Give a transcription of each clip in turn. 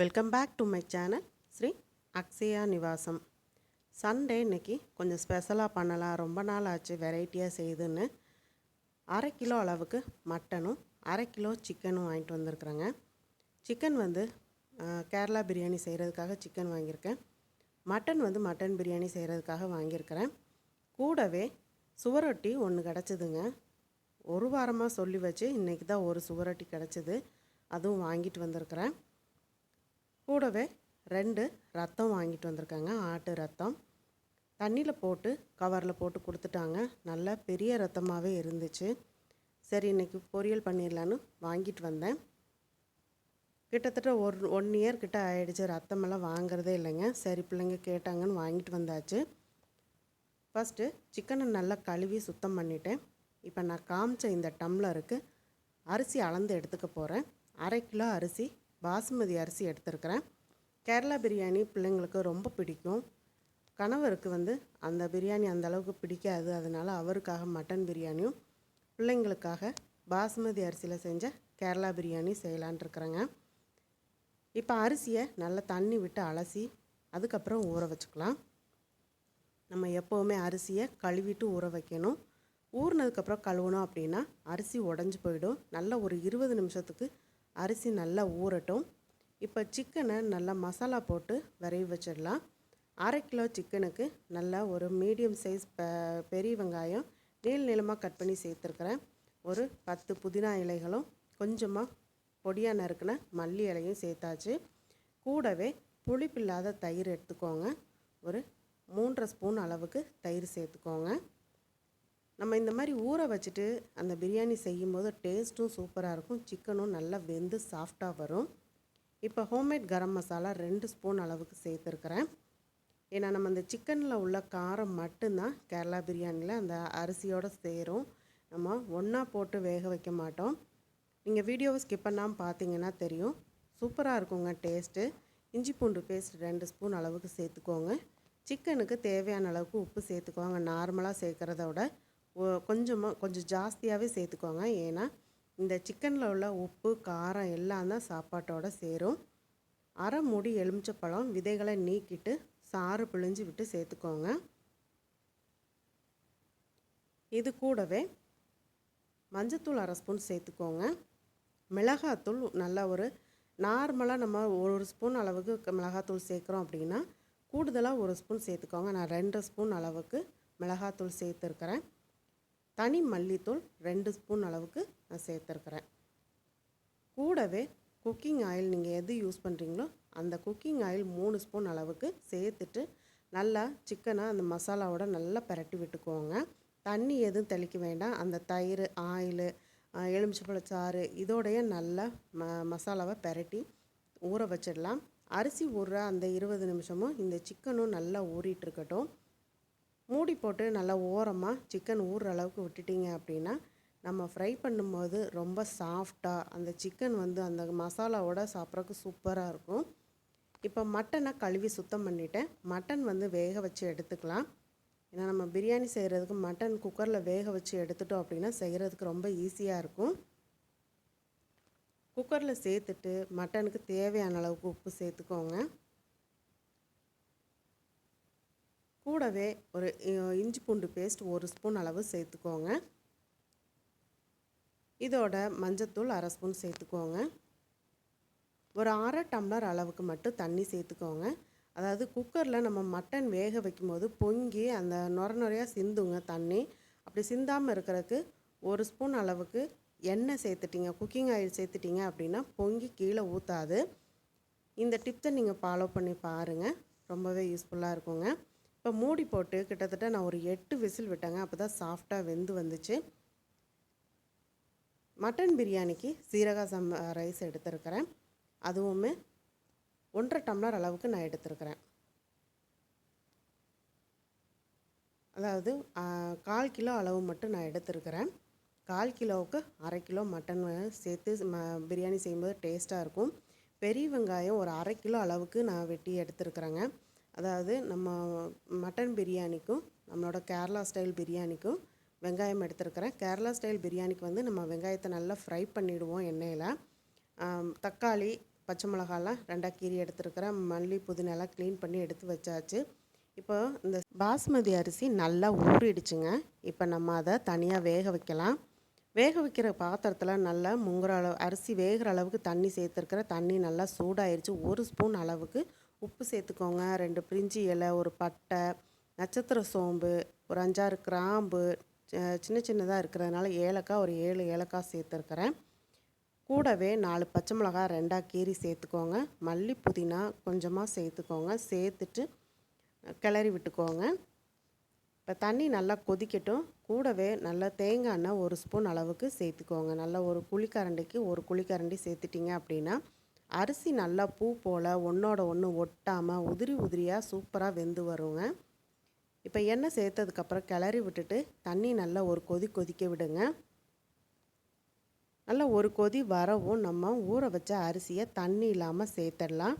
Welcome back to my channel Sri Akshaya Nivasam Sunday இன்னைக்கு கொஞ்சம் ஸ்பெஷலாக பண்ணலாம். ரொம்ப நாள் ஆச்சு வெரைட்டியாக செய்யுதுன்னு அரை கிலோ அளவுக்கு மட்டனும் அரை கிலோ சிக்கனும் வாங்கிட்டு வந்திருக்குறேங்க. சிக்கன் வந்து கேரளா பிரியாணி செய்கிறதுக்காக சிக்கன் வாங்கியிருக்கேன். மட்டன் வந்து மட்டன் பிரியாணி செய்கிறதுக்காக வாங்கியிருக்கிறேன். கூடவே சுவரொட்டி ஒன்று கிடச்சிதுங்க. ஒரு வாரமாக சொல்லி வச்சு இன்றைக்கி தான் ஒரு சுவரொட்டி கிடச்சிது. அதுவும் வாங்கிட்டு வந்திருக்கிறேன். கூடவே ரெண்டு ரத்தம் வாங்கிட்டு வந்திருக்காங்க. ஆட்டு ரத்தம். தண்ணியில் போட்டு கவரில் போட்டு கொடுத்துட்டாங்க. நல்லா பெரிய ரத்தமாகவே இருந்துச்சு. சரி இன்னைக்கு பொரியல் பண்ணிடலான்னு வாங்கிட்டு வந்தேன். கிட்டத்தட்ட ஒரு ஒன் இயர் கிட்ட ஆயிடுச்சு. ரத்தமெல்லாம் வாங்குறதே இல்லைங்க. சரி பிள்ளைங்க கேட்டாங்கன்னு வாங்கிட்டு வந்தாச்சு. ஃபஸ்ட்டு சிக்கனை நல்லா கழுவி சுத்தம் பண்ணிட்டேன். இப்போ நான் காமிச்ச இந்த டம்ளருக்கு அரிசி அளந்து எடுத்துக்க போகிறேன் அரை கிலோ அரிசி பாசுமதி அரிசி எடுத்துருக்கிறேன். கேரளா பிரியாணி பிள்ளைங்களுக்கு ரொம்ப பிடிக்கும். கணவருக்கு வந்து அந்த பிரியாணி அந்த அளவுக்கு பிடிக்காது. அதனால் அவருக்காக மட்டன் பிரியாணியும் பிள்ளைங்களுக்காக பாசுமதி அரிசியில் செஞ்ச கேரளா பிரியாணி செய்யலான் இருக்கிறேங்க. இப்போ அரிசியை நல்லா தண்ணி விட்டு அலசி அதுக்கப்புறம் ஊற வச்சுக்கலாம். நம்ம எப்போவுமே அரிசியை கழுவிட்டு ஊற வைக்கணும். ஊறினதுக்கப்புறம் கழுவணும் அப்படின்னா அரிசி உடஞ்சி போயிடும். நல்லா ஒரு இருபது நிமிஷத்துக்கு அரிசி நல்லா ஊறட்டும். இப்போ சிக்கனை நல்லா மசாலா போட்டு விரைவி வச்சிடலாம். அரை கிலோ சிக்கனுக்கு நல்லா ஒரு மீடியம் சைஸ் பெரிய வெங்காயம் நீள் நீளமாக கட் பண்ணி சேர்த்துருக்குறேன். ஒரு பத்து புதினா இலைகளும் கொஞ்சமாக பொடியாக நறுக்கின மல்லி இலையும் சேர்த்தாச்சு. கூடவே புளிப்பில்லாத தயிர் எடுத்துக்கோங்க. ஒரு மூன்றரை ஸ்பூன் அளவுக்கு தயிர் சேர்த்துக்கோங்க. நம்ம இந்த மாதிரி ஊற வச்சுட்டு அந்த பிரியாணி செய்யும்போது டேஸ்ட்டும் சூப்பராக இருக்கும். சிக்கனும் நல்லா வெந்து சாஃப்டாக வரும். இப்போ ஹோம்மேட் கரம் மசாலா ரெண்டு ஸ்பூன் அளவுக்கு சேர்த்துருக்குறேன். ஏன்னா நம்ம அந்த சிக்கனில் உள்ள காரம் மட்டும்தான் கேரளா பிரியாணியில் அந்த அரிசியோடு சேரும். நம்ம ஒன்றா போட்டு வேக வைக்க மாட்டோம். நீங்கள் வீடியோவை ஸ்கிப் பண்ணாமல் பார்த்தீங்கன்னா தெரியும். சூப்பராக இருக்குங்க டேஸ்ட்டு இஞ்சி பூண்டு பேஸ்ட் ரெண்டு ஸ்பூன் அளவுக்கு சேர்த்துக்கோங்க. சிக்கனுக்கு தேவையான அளவுக்கு உப்பு சேர்த்துக்கோங்க. நார்மலாக சேர்க்குறத விட கொஞ்சமாக கொஞ்சம் ஜாஸ்தியாகவே சேர்த்துக்கோங்க. ஏன்னா இந்த சிக்கனில் உள்ள உப்பு காரம் எல்லாம் தான் சாப்பாட்டோட சேரும். அரை மூடி எலுமிச்சப்பழம் விதைகளை நீக்கிட்டு சாறு பிழிஞ்சு விட்டு சேர்த்துக்கோங்க. இது கூடவே மஞ்சத்தூள் அரை ஸ்பூன் சேர்த்துக்கோங்க. மிளகாத்தூள் நல்லா ஒரு நார்மலாக நம்ம ஒரு ஸ்பூன் அளவுக்கு மிளகாத்தூள் சேர்க்குறோம் அப்படின்னா கூடுதலாக ஒரு ஸ்பூன் சேர்த்துக்கோங்க. நான் ரெண்டு ஸ்பூன் அளவுக்கு மிளகாத்தூள் சேர்த்துருக்கிறேன். தனி மல்லித்தூள் ரெண்டு ஸ்பூன் அளவுக்கு நான் சேர்த்துருக்குறேன். கூடவே குக்கிங் ஆயில் நீங்கள் எது யூஸ் பண்ணுறீங்களோ அந்த குக்கிங் ஆயில் மூணு ஸ்பூன் அளவுக்கு சேர்த்துட்டு நல்லா சிக்கனை அந்த மசாலாவோட நல்லா பிரட்டி விட்டுக்கோங்க. தண்ணி எதுவும் தெளிக்க வேண்டாம். அந்த தயிர் ஆயில் எலுமிச்சப்பழச்சாறு இதோடைய நல்லா ம மசாலாவை பரட்டி ஊற வச்சிடலாம். அரிசி ஊற அந்த இருபது நிமிஷமும் இந்த சிக்கனும் நல்லா ஊறிட்டு இருக்கட்டும். மூடி போட்டு நல்லா ஓரமாக சிக்கன் ஊறுற அளவுக்கு விட்டுட்டிங்க அப்படின்னா நம்ம ஃப்ரை பண்ணும்போது ரொம்ப சாஃப்டாக அந்த சிக்கன் வந்து அந்த மசாலாவோட சாப்பிட்றதுக்கு சூப்பராக இருக்கும். இப்போ மட்டனை கழுவி சுத்தம் பண்ணிட்டேன். மட்டன் வந்து வேக வச்சு எடுத்துக்கலாம். ஏன்னா நம்ம பிரியாணி செய்கிறதுக்கு மட்டன் குக்கரில் வேக வச்சு எடுத்துட்டோம் அப்படின்னா செய்கிறதுக்கு ரொம்ப ஈஸியாக இருக்கும். குக்கரில் சேர்த்துட்டு மட்டனுக்கு தேவையான அளவுக்கு உப்பு சேர்த்துக்கோங்க. கூடவே ஒரு இஞ்சி பூண்டு பேஸ்ட் ஒரு ஸ்பூன் அளவு சேர்த்துக்கோங்க. இதோட மஞ்சத்தூள் அரை ஸ்பூன் சேர்த்துக்கோங்க. ஒரு அரை டம்ளர் அளவுக்கு மட்டும் தண்ணி சேர்த்துக்கோங்க. அதாவது குக்கரில் நம்ம மட்டன் வேக வைக்கும்போது பொங்கி அந்த நுர நுறையாக சிந்துங்க தண்ணி. அப்படி சிந்தாமல் இருக்கிறதுக்கு ஒரு ஸ்பூன் அளவுக்கு எண்ணெய் சேர்த்துட்டீங்க குக்கிங் ஆயில் சேர்த்துட்டீங்க அப்படின்னா பொங்கி கீழே ஊற்றாது இந்த டிப்ஸை நீங்கள் ஃபாலோ பண்ணி பாருங்கள் ரொம்பவே யூஸ்ஃபுல்லாக இருக்குங்க. இப்போ மூடி போட்டு கிட்டத்தட்ட நான் ஒரு எட்டு விசில் விட்டேங்க. அப்போ தான் சாஃப்டாக வெந்து வந்துச்சு. மட்டன் பிரியாணிக்கு சீரக சம் ரைஸ் எடுத்திருக்கிறேன். அதுவுமே ஒன்றரை டம்ளர் அளவுக்கு நான் எடுத்திருக்கிறேன். அதாவது கால் கிலோ அளவு மட்டும் நான் எடுத்திருக்கிறேன். கால் கிலோவுக்கு அரை கிலோ மட்டன் சேர்த்து ம பிரியாணி செய்யும்போது டேஸ்ட்டாக இருக்கும். பெரிய வெங்காயம் ஒரு அரை கிலோ அளவுக்கு நான் வெட்டி எடுத்துருக்குறேங்க. அதாவது நம்ம மட்டன் பிரியாணிக்கும் நம்மளோட கேரளா ஸ்டைல் பிரியாணிக்கும் வெங்காயம் எடுத்துருக்கிறேன். கேரளா ஸ்டைல் பிரியாணிக்கு வந்து நம்ம வெங்காயத்தை நல்லா ஃப்ரை பண்ணிவிடுவோம் எண்ணெயில். தக்காளி பச்சை மிளகாலாம் ரெண்டாக கீரி எடுத்துருக்கிறேன். மல்லி புதினெல்லாம் க்ளீன் பண்ணி எடுத்து வச்சாச்சு. இப்போ இந்த பாஸ்மதி அரிசி நல்லா ஊறிடுச்சுங்க. இப்போ நம்ம அதை தனியாக வேக வைக்கலாம். வேக வைக்கிற பாத்திரத்தில் நல்லா முங்குற அளவு அரிசி வேகிற அளவுக்கு தண்ணி சேர்த்துருக்கிற தண்ணி நல்லா சூடாயிருச்சு. ஒரு ஸ்பூன் அளவுக்கு உப்பு சேர்த்துக்கோங்க. ரெண்டு பிரிஞ்சி இலை ஒரு பட்டை நட்சத்திர சோம்பு ஒரு அஞ்சாறு கிராம்பு சின்ன சின்னதாக இருக்கிறதுனால ஏலக்காய் ஒரு ஏழு ஏலக்காய் சேர்த்துருக்கிறேன். கூடவே நாலு பச்சை மிளகாய் ரெண்டாக கீரி சேர்த்துக்கோங்க. மல்லி புதினா கொஞ்சமாக சேர்த்துக்கோங்க. சேர்த்துட்டு கிளறி விட்டுக்கோங்க. இப்போ தண்ணி நல்லா கொதிக்கட்டும். கூடவே நல்லா தேங்காய் எண்ணெய் ஒரு ஸ்பூன் அளவுக்கு சேர்த்துக்கோங்க. நல்லா ஒரு குழிக்கரண்டிக்கு ஒரு குழிக்கரண்டி சேர்த்துட்டிங்க அப்படின்னா அரிசி நல்லா பூ போல் ஒன்றோட ஒன்று ஒட்டாமல் உதிரி உதிரியாக சூப்பராக வெந்து வருங்க. இப்போ எண்ணெய் சேர்த்ததுக்கப்புறம் கிளறி விட்டுட்டு தண்ணி நல்லா ஒரு கொதி கொதிக்க விடுங்க. நல்லா ஒரு கொதி வரவும் நம்ம ஊற வச்ச அரிசியை தண்ணி இல்லாமல் சேர்த்துடலாம்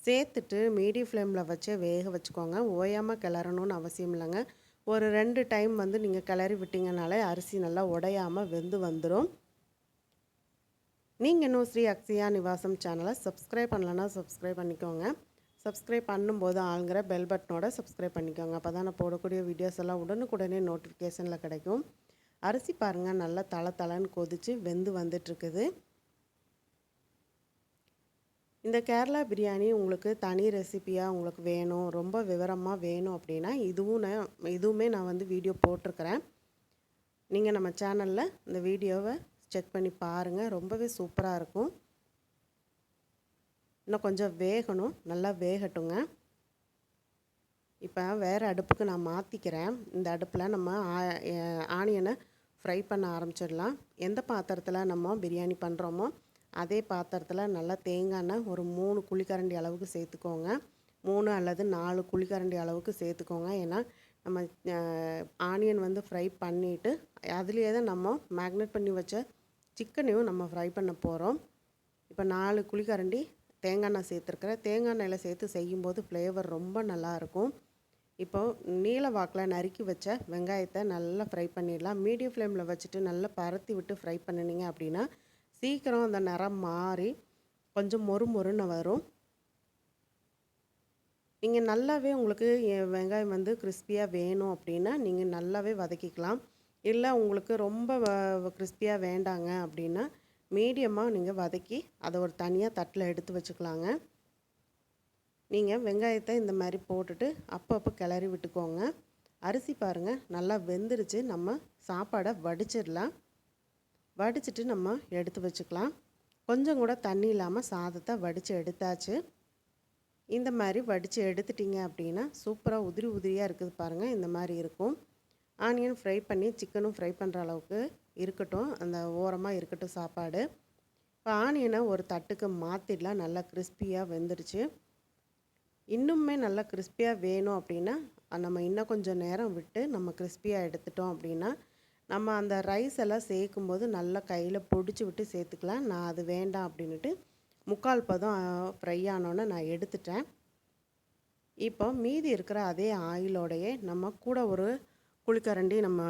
சேர்த்துட்டு மீடியம் ஃப்ளேமில் வச்சு வேக வச்சுக்கோங்க. ஓயாமல் கிளறணும்னு அவசியம் இல்லைங்க. ஒரு ரெண்டு டைம் வந்து நீங்கள் கிளறி விட்டிங்கனாலே அரிசி நல்லா உடையாமல் வெந்து வந்துடும் நீங்கள் இன்னும் ஸ்ரீ அக்ஷயா நிவாசம் சேனலை சப்ஸ்கிரைப் பண்ணலன்னா சப்ஸ்கிரைப் பண்ணிக்கோங்க. சப்ஸ்கிரைப் பண்ணும்போது ஆளுங்கிற பெல் பட்டனோட சப்ஸ்கிரைப் பண்ணிக்கோங்க. அப்போ தான் நான் போடக்கூடிய வீடியோஸ் எல்லாம் உடனுக்குடனே நோட்டிஃபிகேஷனில் கிடைக்கும். அரிசி பாருங்கள் நல்லா தலை தலைன்னு கொதித்து வெந்து வந்துட்டுருக்குது. இந்த கேரளா பிரியாணி உங்களுக்கு தனி ரெசிபியாக உங்களுக்கு வேணும் ரொம்ப விவரமாக வேணும் அப்படின்னா இதுவும் நான் இதுவுமே நான் வந்து வீடியோ போட்டிருக்கிறேன். நீங்கள் நம்ம சேனலில் இந்த வீடியோவை செக் பண்ணி பாருங்கள் ரொம்பவே சூப்பராக இருக்கும். இன்னும் கொஞ்சம் வேகணும். நல்லா வேகட்டுங்க. இப்போ வேறு அடுப்புக்கு நான் மாற்றிக்கிறேன் இந்த அடுப்பில் நம்ம ஆ- ஆனியனை ஃப்ரை பண்ண ஆரம்பிச்சிடலாம். எந்த பாத்திரத்தில் நம்ம பிரியாணி பண்ணுறோமோ அதே பாத்திரத்தில் நல்லா தேங்காய் எண்ணெய் ஒரு மூணு குழிக்கரண்டி அளவுக்கு சேர்த்துக்கோங்க. மூணு அல்லது நாலு குழிக்கரண்டி அளவுக்கு சேர்த்துக்கோங்க. ஏன்னா நம்ம ஆனியன் வந்து ஃப்ரை பண்ணிவிட்டு அதுலேயே தான் நம்ம மேக்னேட் பண்ணி வச்ச சிக்கனையும் நம்ம ஃப்ரை பண்ண போகிறோம் இப்போ நாலு குழிக்கரண்டி தேங்காய் எண்ணெய் சேர்த்துருக்குறேன். தேங்காய் எண்ணெயில் சேர்த்து செய்யும்போது ஃப்ளேவர் ரொம்ப நல்லாயிருக்கும் இப்போ நீல வாக்கில் நறுக்கி வச்ச வெங்காயத்தை நல்லா ஃப்ரை பண்ணிடலாம். மீடியம் ஃப்ளேமில் வச்சுட்டு நல்லா பரத்தி விட்டு ஃப்ரை பண்ணினீங்க அப்படின்னா சீக்கிரம் அந்த நிறம் மாறி கொஞ்சம் மொறு மொறுன்னு வரும். நீங்கள் நல்லாவே உங்களுக்கு எ- வெங்காயம் வந்து கிறிஸ்பியாக வேணும் அப்படின்னா நீங்கள் நல்லாவே வதக்கிக்கலாம். இல்லை உங்களுக்கு ரொம்ப கிறிஸ்பியாக வேண்டாங்க அப்படின்னா மீடியமாக நீங்கள் வதக்கி அதை ஒரு தனியாக தட்டில் எடுத்து வச்சுக்கலாங்க. நீங்கள் வெங்காயத்தை இந்த மாதிரி போட்டுட்டு அப்பப்போ கிளறி விட்டுக்கோங்க. அரிசி பாருங்கள் நல்லா வெந்துருச்சு. நம்ம சாப்பாடை வடிச்சிடலாம். வடிச்சிட்டு நம்ம எடுத்து வச்சுக்கலாம். கொஞ்சம் கூட தண்ணி இல்லாமல் சாதத்தை வடித்து எடுத்தாச்சு. இந்த மாதிரி வடித்து எடுத்துட்டிங்க அப்படின்னா சூப்பராக உதிரி உதிரியாக இருக்குது பாருங்கள் இந்த மாதிரி இருக்கும். ஆனியன் ஃப்ரை பண்ணி சிக்கனும் ஃப்ரை பண்ணுற அளவுக்கு இருக்கட்டும். அந்த ஓரமாக இருக்கட்டும் சாப்பாடு. இப்போ ஆனியனை ஒரு தட்டுக்கு மாற்றிடலாம் நல்லா கிறிஸ்பியாக வெந்துடுச்சு இன்னுமே நல்லா கிறிஸ்பியாக வேணும் அப்படின்னா நம்ம இன்னும் கொஞ்சம் நேரம் விட்டு நம்ம கிறிஸ்பியாக எடுத்துட்டோம் அப்படின்னா நம்ம அந்த ரைஸ் எல்லாம் சேர்க்கும்போது நல்லா கையில் பிடிச்சி விட்டு சேர்த்துக்கலாம். நான் அது வேண்டாம் அப்படின்ட்டு முக்கால் பதம் ஃப்ரை ஆனோன்னே நான் எடுத்துட்டேன். இப்போ மீதி இருக்கிற அதே ஆயிலோடையே நம்ம கூட ஒரு குழிக்கரண்டி நம்ம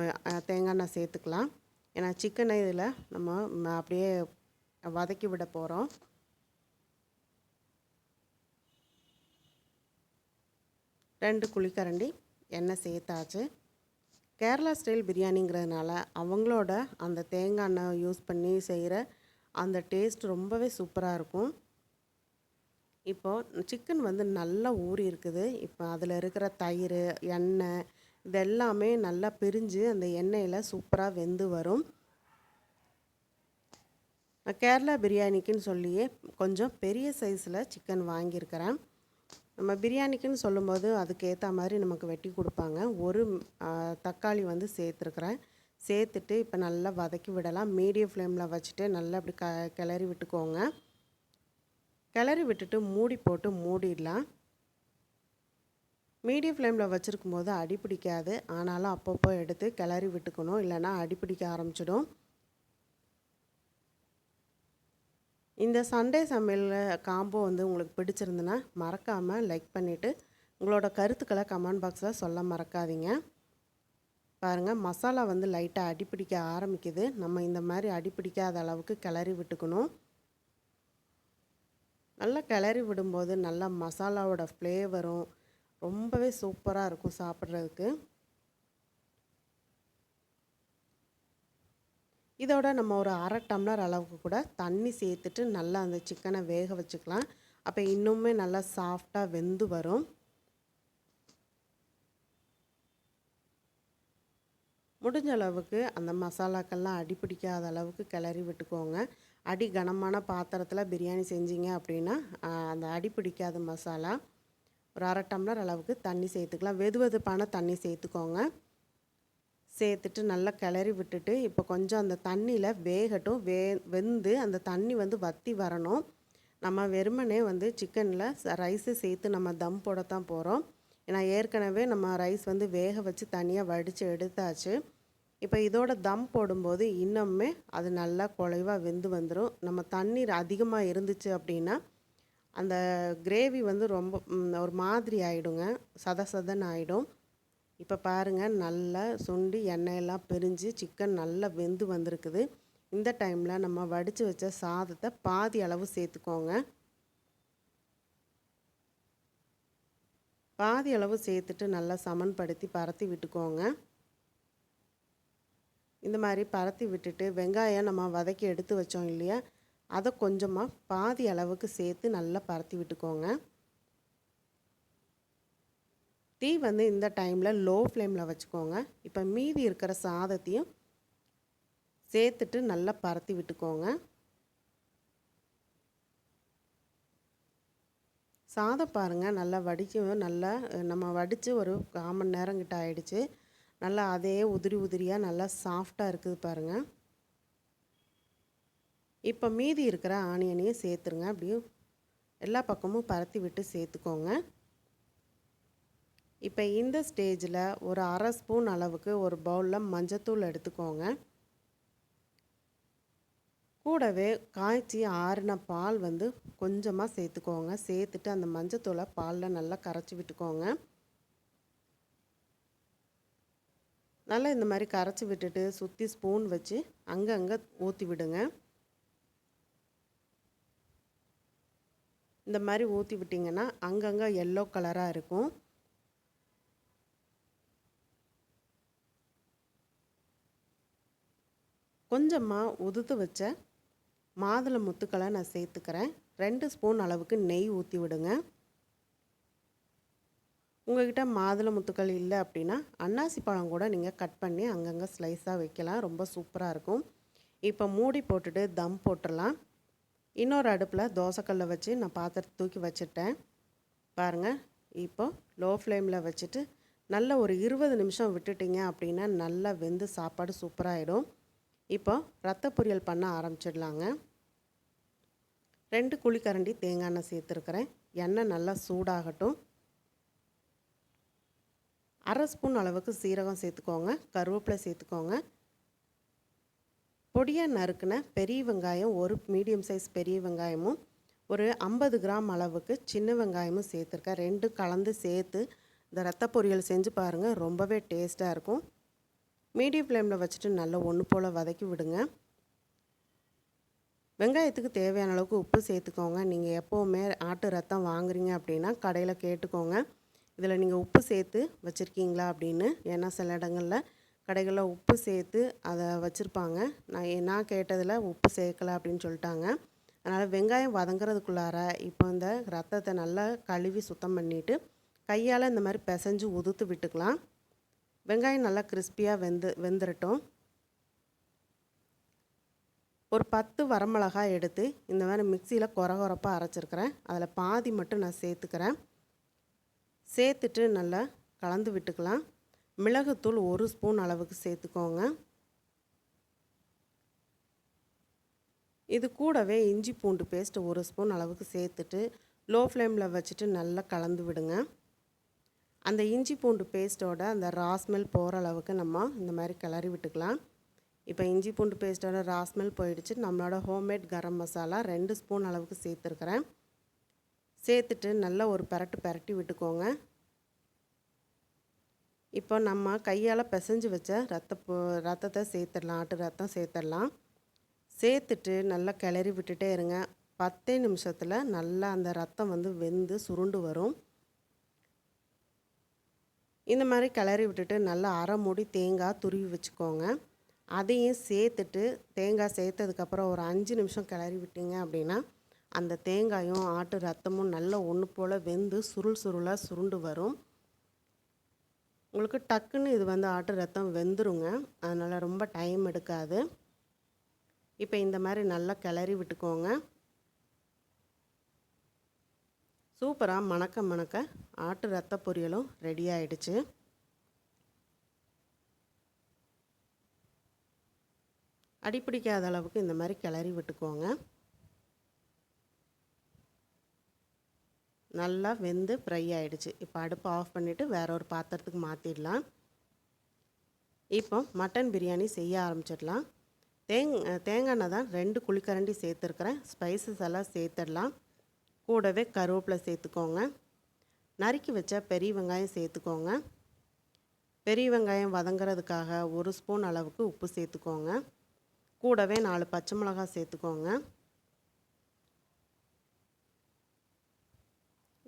தேங்காய் எண்ணெய் சேர்த்துக்கலாம். ஏன்னா சிக்கனை இதில் நம்ம அப்படியே வதக்கி விட போகிறோம் ரெண்டு குழிக்கரண்டி எண்ணெய் சேர்த்தாச்சு. கேரளா ஸ்டைல் பிரியாணிங்கிறதுனால அவங்களோட அந்த தேங்காய் எண்ணெய் யூஸ் பண்ணி செய்கிற அந்த டேஸ்ட் ரொம்பவே சூப்பராக இருக்கும். இப்போது சிக்கன் வந்து நல்லா ஊறி இருக்குது. இப்போ அதில் இருக்கிற தயிர் எண்ணெய் இதெல்லாமே நல்லா பிரிஞ்சு அந்த எண்ணெயில் சூப்பராக வெந்து வரும். நான் கேரளா பிரியாணிக்குன்னு சொல்லியே கொஞ்சம் பெரிய சைஸில் சிக்கன் வாங்கியிருக்கிறேன். நம்ம பிரியாணிக்குன்னு சொல்லும்போது அதுக்கேற்ற மாதிரி நமக்கு வெட்டி கொடுப்பாங்க. ஒரு தக்காளி வந்து சேர்த்துருக்குறேன். சேர்த்துட்டு இப்போ நல்லா வதக்கி விடலாம். மீடியம் ஃப்ளேமில் வச்சுட்டு நல்லா அப்படி க கிளறி விட்டுக்கோங்க. கிளறி விட்டுட்டு மூடி போட்டு மூடிடலாம். மீடியம் ஃப்ளேமில் வச்சுருக்கும் போது அடி பிடிக்காது. ஆனாலும் அப்பப்போ எடுத்து கிளறி விட்டுக்கணும். இல்லைன்னா அடி பிடிக்க ஆரம்பிச்சிடும். இந்த சண்டே சமையல் காம்போ வந்து உங்களுக்கு பிடிச்சிருந்துன்னா மறக்காமல் லைக் பண்ணிவிட்டு உங்களோட கருத்துக்களை கமெண்ட் பாக்ஸில் சொல்ல மறக்காதீங்க. பாருங்கள் மசாலா வந்து லைட்டாக அடிப்பிடிக்க ஆரம்பிக்குது. நம்ம இந்த மாதிரி அடிப்பிடிக்காத அளவுக்கு கிளறி விட்டுக்கணும். நல்லா கிளறி விடும்போது நல்லா மசாலாவோட ஃப்ளேவரும் ரொம்பவே சூப்பராக இருக்கும் சாப்பிட்றதுக்கு. இதோட நம்ம ஒரு அரை டம்ளர் அளவுக்கு கூட தண்ணி சேர்த்துட்டு நல்லா அந்த சிக்கனை வேக வச்சுக்கலாம். அப்போ இன்னுமே நல்லா சாஃப்டாக வெந்து வரும். முடிஞ்ச அளவுக்கு அந்த மசாலாக்கள்லாம் அடி பிடிக்காத அளவுக்கு கிளறி விட்டுக்கோங்க. அடி கனமான பாத்திரத்தில் பிரியாணி செஞ்சீங்க அப்படின்னா அந்த அடி பிடிக்காத மசாலா ஒரு அரை டம்ளர் அளவுக்கு தண்ணி சேர்த்துக்கலாம். வெது வெதுப்பான தண்ணி சேர்த்துக்கோங்க. சேர்த்துட்டு நல்லா கிளறி விட்டுட்டு இப்போ கொஞ்சம் அந்த தண்ணியில் வேகட்டும். வே வெந்து அந்த தண்ணி வந்து வற்றி வரணும். நம்ம வெறுமனே வந்து சிக்கனில் ரைஸு சேர்த்து நம்ம தம் போடத்தான் போகிறோம் ஏன்னா ஏற்கனவே நம்ம ரைஸ் வந்து வேக வச்சு தனியாக வடித்து எடுத்தாச்சு. இப்போ இதோட தம் போடும்போது இன்னுமே அது நல்லா குலைவாக வெந்து வந்துடும் நம்ம தண்ணீர் அதிகமாக இருந்துச்சு அப்படின்னா அந்த கிரேவி வந்து ரொம்ப ஒரு மாதிரி ஆகிடுங்க சத சதன்னு ஆகிடும் இப்போ பாருங்கள் நல்லா சுண்டி எண்ணெயெல்லாம் பிரிஞ்சு சிக்கன் நல்லா வெந்து வந்திருக்குது. இந்த டைமில் நம்ம வடித்து வச்ச சாதத்தை பாதி அளவு சேர்த்துக்கோங்க. பாதி அளவு சேர்த்துட்டு நல்லா சமன்படுத்தி பரத்தி விட்டுக்கோங்க. இந்த மாதிரி பரத்தி விட்டுட்டு வெங்காயம் நம்ம வதக்கி எடுத்து வச்சோம் இல்லையா? அதை கொஞ்சமாக பாதி அளவுக்கு சேர்த்து நல்லா பரத்தி விட்டுக்கோங்க. தீ வந்து இந்த டைமில் லோ ஃப்ளேமில் வச்சுக்கோங்க. இப்போ மீதி இருக்கிற சாதத்தையும் சேர்த்துட்டு நல்லா பரத்தி விட்டுக்கோங்க. சாதம் பாருங்கள் நல்லா வடிச்சு நல்லா நம்ம வடித்து ஒரு கால் மணி நேரம் கிட்ட ஆயிடுச்சு. நல்லா அதே உதிரி உதிரியாக நல்லா சாஃப்டாக இருக்குது பாருங்கள் இப்போ மீதி இருக்கிற ஆனியனையும் சேர்த்துருங்க. அப்படியும் எல்லா பக்கமும் பரத்தி விட்டு சேர்த்துக்கோங்க. இப்போ இந்த ஸ்டேஜில் ஒரு அரை ஸ்பூன் அளவுக்கு ஒரு பவுலில் மஞ்சத்தூள் எடுத்துக்கோங்க. கூடவே காய்ச்சி ஆறின பால் வந்து கொஞ்சமாக சேர்த்துக்கோங்க. சேர்த்துட்டு அந்த மஞ்சத்தூளை பாலில் நல்லா கரைச்சி விட்டுக்கோங்க. நல்லா இந்த மாதிரி கரைச்சி விட்டுட்டு சுற்றி ஸ்பூன் வச்சு அங்கங்கே ஊற்றி விடுங்க. இந்த மாதிரி ஊற்றி விட்டிங்கன்னா அங்கங்கே எல்லோ கலராக இருக்கும். கொஞ்சமாக உதுத்து வச்ச மாதுளை முத்துக்களை நான் சேர்த்துக்கிறேன். ரெண்டு ஸ்பூன் அளவுக்கு நெய் ஊற்றி விடுங்க. உங்கள்கிட்ட மாதுளை முத்துக்கள் இல்லை அப்படின்னா அன்னாசி பழம் கூட நீங்கள் கட் பண்ணி அங்கங்கே ஸ்லைஸாக வைக்கலாம். ரொம்ப சூப்பராக இருக்கும். இப்போ மூடி போட்டுட்டு தம் போட்டுடலாம். இன்னொரு அடுப்பில் தோசைக்கல்லை வச்சு நான் பாத்திரத்தை தூக்கி வச்சுட்டேன். பாருங்கள் இப்போ லோ ஃப்ளேமில் வச்சுட்டு நல்ல ஒரு இருபது நிமிஷம் விட்டுட்டிங்க அப்படின்னா நல்லா வெந்து சாப்பாடு சூப்பராகிடும் இப்போ ரத்த பொரியல் பண்ண ஆரம்பிச்சிடலாங்க. ரெண்டு குழிக்கரண்டி தேங்காய் எண்ணெய் சேர்த்துருக்குறேன். எண்ணெய் நல்லா சூடாகட்டும். அரை ஸ்பூன் அளவுக்கு சீரகம் சேர்த்துக்கோங்க கருவேப்பிலை சேர்த்துக்கோங்க. பொடியாக நறுக்குன பெரிய வெங்காயம் ஒரு மீடியம் சைஸ் பெரிய வெங்காயமும் ஒரு ஐம்பது கிராம் அளவுக்கு சின்ன வெங்காயமும் சேர்த்துருக்கேன். ரெண்டு கலந்து சேர்த்து இந்த ரத்த பொரியல் செஞ்சு பாருங்கள் ரொம்பவே டேஸ்ட்டாக இருக்கும். மீடியம் ஃப்ளேமில் வச்சுட்டு நல்லா ஒன்று போல் வதக்கி விடுங்க. வெங்காயத்துக்கு தேவையான அளவுக்கு உப்பு சேர்த்துக்கோங்க. நீங்கள் எப்போவுமே ஆட்டு ரத்தம் வாங்குறீங்க அப்படின்னா கடையில் கேட்டுக்கோங்க. இதில் நீங்கள் உப்பு சேர்த்து வச்சுருக்கீங்களா அப்படின்னு ஏன்னா சில இடங்களில் கடைகளில் உப்பு சேர்த்து அதை வச்சுருப்பாங்க. நான் நான் கேட்டதில் உப்பு சேர்க்கலை அப்படின்னு சொல்லிட்டாங்க. அதனால் வெங்காயம் வதங்குறதுக்குள்ளார இப்போ இந்த ரத்தத்தை நல்லா கழுவி சுத்தம் பண்ணிவிட்டு கையால் இந்த மாதிரி பிசைஞ்சு உதுத்து விட்டுக்கலாம். வெங்காயம் நல்லா கிறிஸ்பியாக வெந்து வெந்துடட்டும் ஒரு பத்து வரமிளகாய் எடுத்து இந்த மாதிரி மிக்சியில் குற குறப்பாக அரைச்சிருக்கிறேன். அதில் பாதி மட்டும் நான் சேர்த்துக்கிறேன். சேர்த்துட்டு நல்லா கலந்து விட்டுக்கலாம். மிளகுத்தூள் ஒரு ஸ்பூன் அளவுக்கு சேர்த்துக்கோங்க. இது கூடவே இஞ்சி பூண்டு பேஸ்ட் ஒரு ஸ்பூன் அளவுக்கு சேர்த்துட்டு லோ ஃப்ளேமில் வச்சுட்டு நல்லா கலந்து விடுங்க. அந்த இஞ்சி பூண்டு பேஸ்ட்டோட அந்த ராஸ்மெல் போகிற அளவுக்கு நம்ம இந்த மாதிரி கிளறி விட்டுக்கலாம். இப்போ இஞ்சி பூண்டு பேஸ்ட்டோட ராஸ்மெல் போயிடுச்சு. நம்மளோட ஹோம்மேட் கரம் மசாலா ரெண்டு ஸ்பூன் அளவுக்கு சேர்த்துருக்குறேன். சேர்த்துட்டு நல்லா ஒரு பரட்டு பரட்டி விட்டுக்கோங்க. இப்போ நம்ம கையால் பிசைஞ்சு வச்ச ரத்த ரத்தத்தை சேர்த்துடலாம் ஆட்டு ரத்தம் சேர்த்துடலாம். சேர்த்துட்டு நல்லா கிளறி விட்டுட்டே இருங்க. பத்தே நிமிஷத்தில் நல்லா அந்த ரத்தம் வந்து வெந்து சுருண்டு வரும். இந்த மாதிரி கிளறி விட்டுட்டு நல்லா அரை மூடி தேங்காய் துருவி வச்சுக்கோங்க. அதையும் சேர்த்துட்டு தேங்காய் சேர்த்ததுக்கப்புறம் ஒரு அஞ்சு நிமிஷம் கிளறி விட்டீங்க அப்படின்னா அந்த தேங்காயும் ஆட்டு ரத்தமும் நல்லா ஒன்று போல் வெந்து சுருள் சுருளாக சுருண்டு வரும். உங்களுக்கு டக்குன்னு இது வந்து ஆட்டு ரத்தம் வெந்துருங்க. அதனால் ரொம்ப டைம் எடுக்காது. இப்போ இந்த மாதிரி நல்லா கிளறி விட்டுக்கோங்க. சூப்பராக மணக்க மணக்க ஆட்டு ரத்த பொரியலும் ரெடி ஆயிடுச்சு. அடிப்பிடிக்காத அளவுக்கு இந்த மாதிரி கிளறி விட்டுக்கோங்க. நல்லா வெந்து ஃப்ரை ஆகிடுச்சு இப்போ அடுப்பு ஆஃப் பண்ணிவிட்டு வேற ஒரு பாத்திரத்துக்கு மாற்றிடலாம் இப்போ மட்டன் பிரியாணி செய்ய ஆரம்பிச்சிடலாம். தேங் தேங்காய் எண்ணெய் தான் ரெண்டு குழிக்கரண்டி சேர்த்துருக்குறேன். ஸ்பைசஸ் எல்லாம் சேர்த்துடலாம். கூடவே கருவேப்பிலை சேர்த்துக்கோங்க. நறுக்கி வச்ச பெரிய வெங்காயம் சேர்த்துக்கோங்க. பெரிய வெங்காயம் வதங்கிறதுக்காக ஒரு ஸ்பூன் அளவுக்கு உப்பு சேர்த்துக்கோங்க. கூடவே நாலு பச்சை மிளகாய் சேர்த்துக்கோங்க.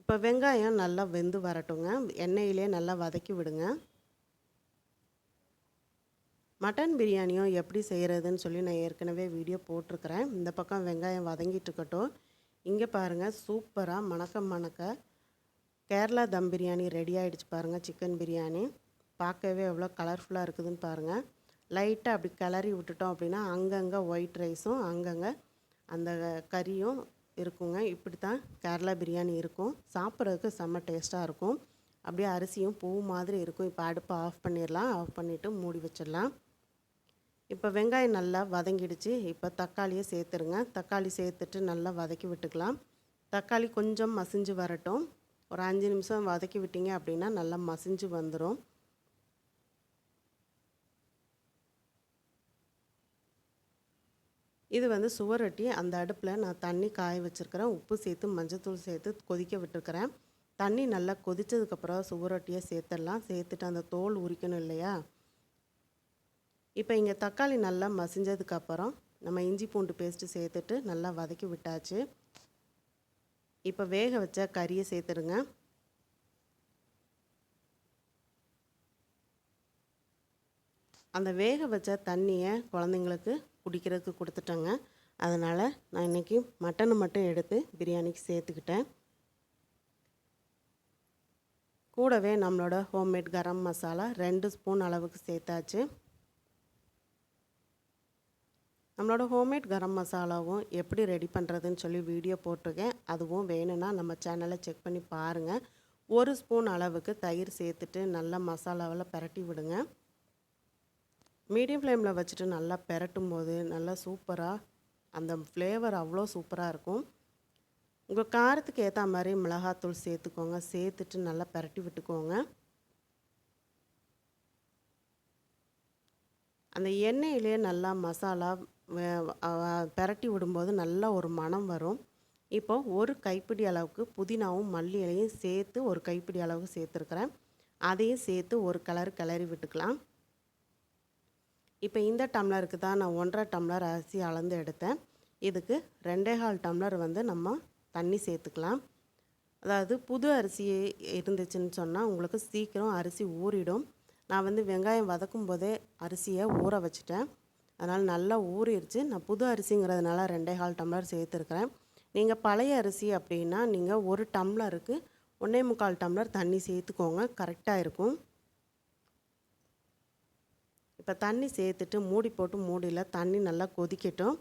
இப்போ வெங்காயம் நல்லா வெந்து வரட்டுங்க. எண்ணெயிலே நல்லா வதக்கி விடுங்க. மட்டன் பிரியாணியும் எப்படி செய்கிறதுன்னு சொல்லி நான் ஏற்கனவே வீடியோ போட்டிருக்கிறேன். இந்த பக்கம் வெங்காயம் வதங்கிட்டு இருக்கட்டும். இங்கே பாருங்கள் சூப்பராக மணக்க மணக்க கேரளா தம் பிரியாணி ரெடி ஆகிடுச்சு பாருங்கள் சிக்கன் பிரியாணி. பார்க்கவே எவ்வளோ கலர்ஃபுல்லாக இருக்குதுன்னு பாருங்கள் லைட்டாக அப்படி கிளறி விட்டுட்டோம் அப்படின்னா அங்கங்கே ஒயிட் ரைஸும் அங்கங்கே அந்த கறியும் இருக்குங்க. இப்படி தான் கேரளா பிரியாணி இருக்கும். சாப்பிட்றதுக்கு செம்ம டேஸ்ட்டாக இருக்கும். அப்படியே அரிசியும் பூ மாதிரி இருக்கும். இப்போ அடுப்பை ஆஃப் பண்ணிடலாம். ஆஃப் பண்ணிவிட்டு மூடி வச்சிடலாம். இப்போ வெங்காயம் நல்லா வதங்கிடுச்சு. இப்போ தக்காளியை சேர்த்துருங்க. தக்காளி சேர்த்துட்டு நல்லா வதக்கி விட்டுக்கலாம். தக்காளி கொஞ்சம் மசிஞ்சு வரட்டும். ஒரு அஞ்சு நிமிஷம் வதக்கி விட்டிங்க அப்படின்னா நல்லா மசிஞ்சு வந்துடும் இது வந்து சுவரொட்டி அந்த அடுப்பில் நான் தண்ணி காய வச்சுருக்கிறேன். உப்பு சேர்த்து மஞ்சத்தூள் சேர்த்து கொதிக்க விட்டுருக்கிறேன். தண்ணி நல்லா கொதித்ததுக்கப்புறம் சுவரொட்டியை சேர்த்துடலாம். சேர்த்துட்டு அந்த தோல் உரிக்கணும் இல்லையா? இப்போ இங்கே தக்காளி நல்லா மசிஞ்சதுக்கப்புறம் நம்ம இஞ்சி பூண்டு பேஸ்ட்டு சேர்த்துட்டு நல்லா வதக்கி விட்டாச்சு. இப்போ வேக வச்ச கறியை சேர்த்துடுங்க. அந்த வேக வச்ச தண்ணியை குழந்தைங்களுக்கு குடிக்கிறதுக்கு கொடுத்துட்டேங்க. அதனால் நான் இன்றைக்கி மட்டனை மட்டும் எடுத்து பிரியாணிக்கு சேர்த்துக்கிட்டேன். கூடவே நம்மளோட ஹோம்மேட் கரம் மசாலா ரெண்டு ஸ்பூன் அளவுக்கு சேர்த்தாச்சு. நம்மளோட ஹோம்மேட் கரம் மசாலாவும் எப்படி ரெடி பண்ணுறதுன்னு சொல்லி வீடியோ போட்டிருக்கேன். அதுவும் வேணும்னா நம்ம சேனலை செக் பண்ணி பாருங்கள் ஒரு ஸ்பூன் அளவுக்கு தயிர் சேர்த்துட்டு நல்லா மசாலாவில் பரட்டி விடுங்க. மீடியம் ஃப்ளேமில் வச்சுட்டு நல்லா பெரட்டும் போது நல்லா சூப்பராக அந்த ஃப்ளேவர் அவ்வளோ சூப்பராக இருக்கும். உங்கள் காரத்துக்கு ஏற்ற மாதிரி மிளகாத்தூள் சேர்த்துக்கோங்க. சேர்த்துட்டு நல்லா பெரட்டி விட்டுக்கோங்க. அந்த எண்ணெயிலே நல்லா மசாலா பெரட்டி விடும்போது நல்லா ஒரு மணம் வரும். இப்போ ஒரு கைப்பிடி அளவுக்கு புதினாவும் மல்லி இலையும் சேர்த்து ஒரு கைப்பிடி அளவுக்கு சேர்த்துருக்குறேன். அதையும் சேர்த்து ஒரு கலர் கிளறி விட்டுக்கலாம். இப்போ இந்த டம்ளருக்கு தான் நான் ஒன்றரை டம்ளர் அரிசி அளந்து எடுத்தேன். இதுக்கு ரெண்டே கால் டம்ளர் வந்து நம்ம தண்ணி சேர்த்துக்கலாம். அதாவது புது அரிசி இருந்துச்சுன்னு சொன்னால் உங்களுக்கு சீக்கிரம் அரிசி ஊறிடும். நான் வந்து வெங்காயம் வதக்கும் போதே அரிசியை ஊற வச்சுட்டேன். அதனால் நல்லா ஊறிடுச்சு நான் புது அரிசிங்கிறதுனால ரெண்டே கால் டம்ளர் சேர்த்துருக்குறேன். நீங்கள் பழைய அரிசி அப்படின்னா நீங்கள் ஒரு டம்ளருக்கு ஒன்றே முக்கால் டம்ளர் தண்ணி சேர்த்துக்கோங்க. கரெக்டாக இருக்கும். இப்போ தண்ணி சேர்த்துட்டு மூடி போட்டு மூடியில் தண்ணி நல்லா கொதிக்கட்டும்.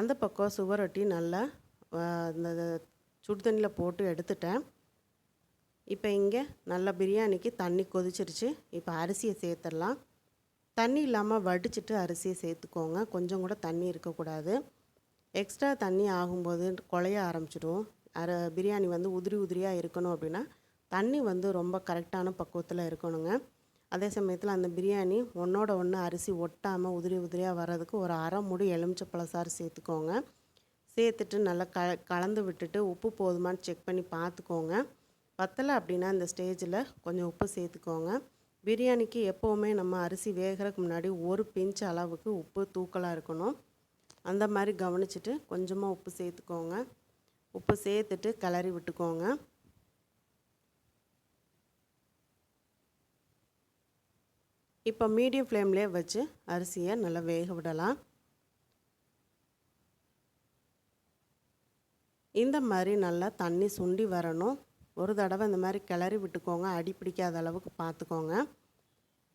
அந்த பக்கம் சுவரொட்டி நல்லா இந்த சுடு தண்ணியில் போட்டு எடுத்துட்டேன். இப்போ இங்கே நல்லா பிரியாணிக்கு தண்ணி கொதிச்சிருச்சு. இப்போ அரிசியை சேர்த்துடலாம். தண்ணி இல்லாமல் வடிச்சிட்டு அரிசியை சேர்த்துக்கோங்க. கொஞ்சம் கூட தண்ணி இருக்கக்கூடாது. எக்ஸ்ட்ரா தண்ணி ஆகும்போது குழைய ஆரம்பிச்சிடும். அர பிரியாணி வந்து உதிரி உதிரியாக இருக்கணும் அப்படின்னா தண்ணி வந்து ரொம்ப கரெக்டான பக்குவத்தில் இருக்கணுங்க. அதே சமயத்தில் அந்த பிரியாணி ஒன்றோட ஒன்று அரிசி ஒட்டாமல் உதிரி உதிரியாக வர்றதுக்கு ஒரு அரை முடி எலுமிச்சப்பழசாறு சேர்த்துக்கோங்க. சேர்த்துட்டு நல்லா க கலந்து விட்டுட்டு உப்பு போதுமான்னு செக் பண்ணி பார்த்துக்கோங்க பத்தலை அப்படின்னா இந்த ஸ்டேஜில் கொஞ்சம் உப்பு சேர்த்துக்கோங்க. பிரியாணிக்கு எப்போவுமே நம்ம அரிசி வேகிறதுக்கு முன்னாடி ஒரு பிஞ்ச் அளவுக்கு உப்பு தூக்கலாக இருக்கணும். அந்த மாதிரி கவனிச்சுட்டு கொஞ்சமாக உப்பு சேர்த்துக்கோங்க. உப்பு சேர்த்துட்டு கிளறி விட்டுக்கோங்க. இப்போ மீடியம் ஃப்ளேம்லேயே வச்சு அரிசியை நல்லா வேக விடலாம். இந்த மாதிரி நல்லா தண்ணி சுண்டி வரணும். ஒரு தடவை இந்த மாதிரி கிளறி விட்டுக்கோங்க. அடி பிடிக்காத அளவுக்கு பார்த்துக்கோங்க.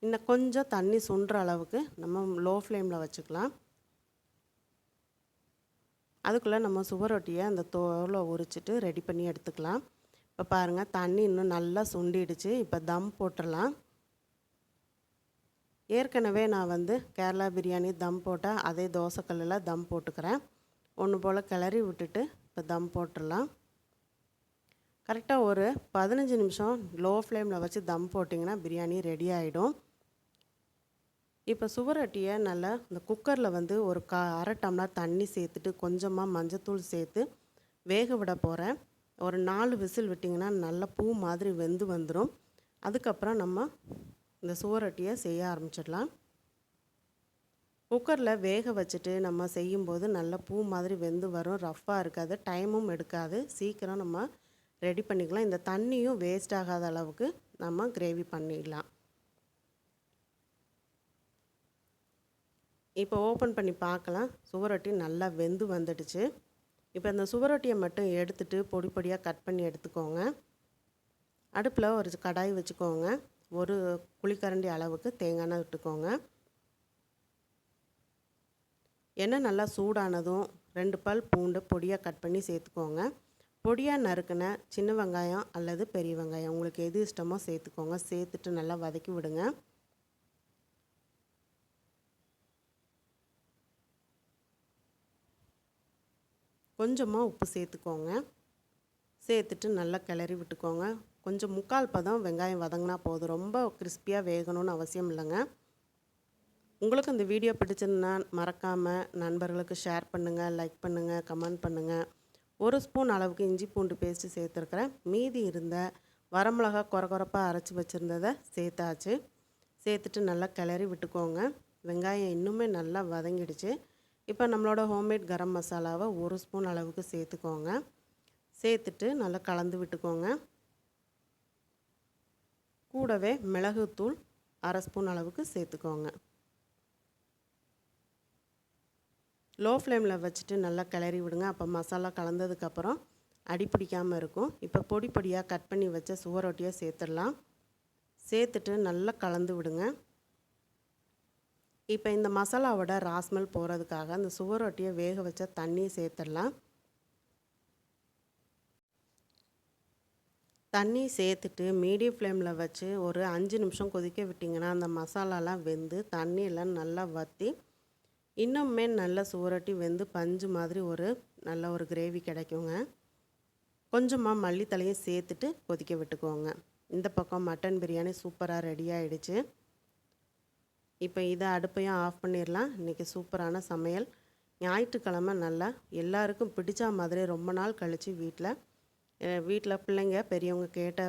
இன்னும் கொஞ்சம் தண்ணி சுண்டுற அளவுக்கு நம்ம லோ ஃப்ளேமில் வச்சுக்கலாம். அதுக்குள்ளே நம்ம சுவரொட்டியை அந்த தோலை உரிச்சிட்டு ரெடி பண்ணி எடுத்துக்கலாம். இப்போ பாருங்கள் தண்ணி இன்னும் நல்லா சுண்டிடுச்சு. இப்போ தம் போட்டுடலாம். ஏற்கனவே நான் வந்து கேரளா பிரியாணி தம் போட்டால் அதே தோசைக்கல்லில் தம் போட்டுக்கிறேன். ஒன்று போல் கிளறி விட்டுட்டு இப்போ தம் போட்டுடலாம். கரெக்டாக ஒரு பதினஞ்சு நிமிஷம் லோ ஃப்ளேமில் வச்சு தம் போட்டிங்கன்னா பிரியாணி ரெடி ஆகிடும் இப்போ சுவரொட்டியை நல்லா இந்த குக்கரில் வந்து ஒரு கா அரை டம்ளர் தண்ணி சேர்த்துட்டு கொஞ்சமாக மஞ்சத்தூள் சேர்த்து வேக விட போகிறேன் ஒரு நாலு விசில் விட்டிங்கன்னா நல்லா பூ மாதிரி வெந்து வந்துடும் அதுக்கப்புறம் நம்ம இந்த சுவரொட்டியை செய்ய ஆரம்பிச்சிடலாம். குக்கரில் வேக வச்சுட்டு நம்ம செய்யும்போது நல்ல பூ மாதிரி வெந்து வரும் ரஃப்பாக இருக்காது டைமும் எடுக்காது. சீக்கிரம் நம்ம ரெடி பண்ணிக்கலாம். இந்த தண்ணியும் வேஸ்ட் ஆகாத அளவுக்கு நம்ம கிரேவி பண்ணிடலாம். இப்போ ஓப்பன் பண்ணி பார்க்கலாம். சுவரொட்டி நல்லா வெந்து வந்துடுச்சு. இப்போ இந்த சுவரொட்டியை மட்டும் எடுத்துட்டு பொடி பொடியாக கட் பண்ணி எடுத்துக்கோங்க. அடுப்பில் ஒரு கடாய் வச்சுக்கோங்க. ஒரு குழிக்கரண்டி அளவுக்கு தேங்காய் எண்ணெய் விட்டுக்கோங்க. எண்ணெய் நல்லா சூடானதும் ரெண்டு பல் பூண்டு பொடியாக கட் பண்ணி சேர்த்துக்கோங்க. பொடியாக நறுக்கின சின்ன வெங்காயம் அல்லது பெரிய வெங்காயம் உங்களுக்கு எது இஷ்டமோ சேர்த்துக்கோங்க. சேர்த்துட்டு நல்லா வதக்கி விடுங்க. கொஞ்சமாக உப்பு சேர்த்துக்கோங்க. சேர்த்துட்டு நல்லா கிளறி விட்டுக்கோங்க. கொஞ்சம் முக்கால் பதம் வெங்காயம் வதங்கினா போதும். ரொம்ப கிறிஸ்பியாக வேகணும்னு அவசியம் இல்லைங்க. உங்களுக்கு இந்த வீடியோ பிடிச்சிருந்தா மறக்காமல் நண்பர்களுக்கு ஷேர் பண்ணுங்கள் லைக் பண்ணுங்கள் கமெண்ட் பண்ணுங்கள் ஒரு ஸ்பூன் அளவுக்கு இஞ்சி பூண்டு பேஸ்ட்டு சேர்த்துருக்குறேன். மீதி இருந்த வரமிளகா குறை குறைப்பாக அரைச்சி வச்சுருந்ததை சேர்த்தாச்சு. சேர்த்துட்டு நல்லா கிளறி விட்டுக்கோங்க. வெங்காயம் இன்னுமே நல்லா வதங்கிடுச்சு. இப்போ நம்மளோட ஹோம்மேட் கரம் மசாலாவை ஒரு ஸ்பூன் அளவுக்கு சேர்த்துக்கோங்க. சேர்த்துட்டு நல்லா கலந்து விட்டுக்கோங்க. கூடவே மிளகுத்தூள் அரை ஸ்பூன் அளவுக்கு சேர்த்துக்கோங்க. லோ ஃப்ளேமில் வச்சுட்டு நல்லா கிளறி விடுங்க. அப்போ மசாலா கலந்ததுக்கப்புறம் அடி பிடிக்காமல் இருக்கும். இப்போ பொடி பொடியாக கட் பண்ணி வச்ச சுவரொட்டியை சேர்த்துடலாம். சேர்த்துட்டு நல்லா கலந்து விடுங்க. இப்போ இந்த மசாலாவோட ராஸ்மெல் போகிறதுக்காக அந்த சுவரொட்டியை வேக வச்ச தண்ணியை சேர்த்துடலாம். தண்ணி சேர்த்துட்டு மீடியம் ஃப்ளேமில் வச்சு ஒரு அஞ்சு நிமிஷம் கொதிக்க விட்டிங்கன்னா அந்த மசாலாலாம் வெந்து தண்ணியெல்லாம் நல்லா வற்றி இன்னுமே நல்லா சுவரட்டி வெந்து பஞ்சு மாதிரி ஒரு நல்ல ஒரு கிரேவி கிடைக்குங்க. கொஞ்சமாக மல்லித்தலையும் சேர்த்துட்டு கொதிக்க விட்டுக்கோங்க. இந்த பக்கம் மட்டன் பிரியாணி சூப்பராக ரெடி ஆகிடுச்சு இப்போ இதை அடுப்பையும் ஆஃப் பண்ணிடலாம் இன்றைக்கி சூப்பரான சமையல். ஞாயிற்றுக்கிழமை நல்லா எல்லாருக்கும் பிடிச்ச மாதிரி ரொம்ப நாள் கழித்து வீட்டில் வீட்டில் பிள்ளைங்க பெரியவங்க கேட்ட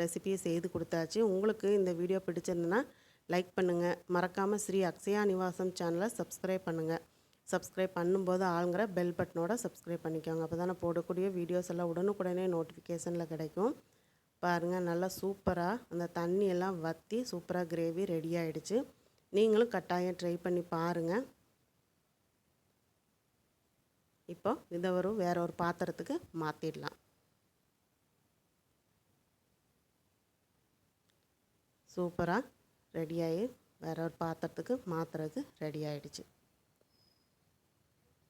ரெசிபியை செய்து கொடுத்தாச்சு. உங்களுக்கு இந்த வீடியோ பிடிச்சிருந்ததுன்னா லைக் பண்ணுங்கள் மறக்காமல் ஸ்ரீ அக்ஷயா நிவாசம் சேனலை சப்ஸ்கிரைப் பண்ணுங்கள் சப்ஸ்கிரைப் பண்ணும்போது ஆளுங்கிற பெல் பட்டனோட சப்ஸ்கிரைப் பண்ணிக்கோங்க. அப்போ தானே போடக்கூடிய வீடியோஸ் எல்லாம் உடனுக்குடனே நோட்டிஃபிகேஷனில் கிடைக்கும். பாருங்கள் நல்லா சூப்பராக அந்த தண்ணியெல்லாம் வற்றி சூப்பராக கிரேவி ரெடி ஆகிடுச்சு நீங்களும் கட்டாயம் ட்ரை பண்ணி பாருங்கள் இப்போ இதை ஒரு வேற ஒரு பாத்திரத்துக்கு மாற்றிடலாம் சூப்பராக ரெடியாகி வேற ஒரு பாத்திரத்துக்கு மாற்றுறதுக்கு ரெடி ஆகிடுச்சு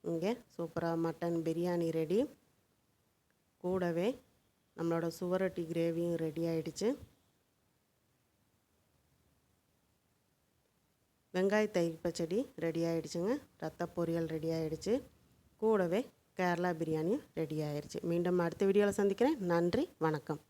இங்கே சூப்பராக மட்டன் பிரியாணி ரெடி கூடவே நம்மளோட சுவரொட்டி கிரேவியும் ரெடி ஆகிடுச்சு வெங்காய தயிர் பச்சடி ரெடி ஆகிடுச்சுங்க ரத்த பொரியல் ரெடி ஆகிடுச்சு கூடவே கேரளா பிரியாணியும் ரெடி ஆகிடுச்சு மீண்டும் அடுத்த வீடியோவில் சந்திக்கிறேன். நன்றி வணக்கம்.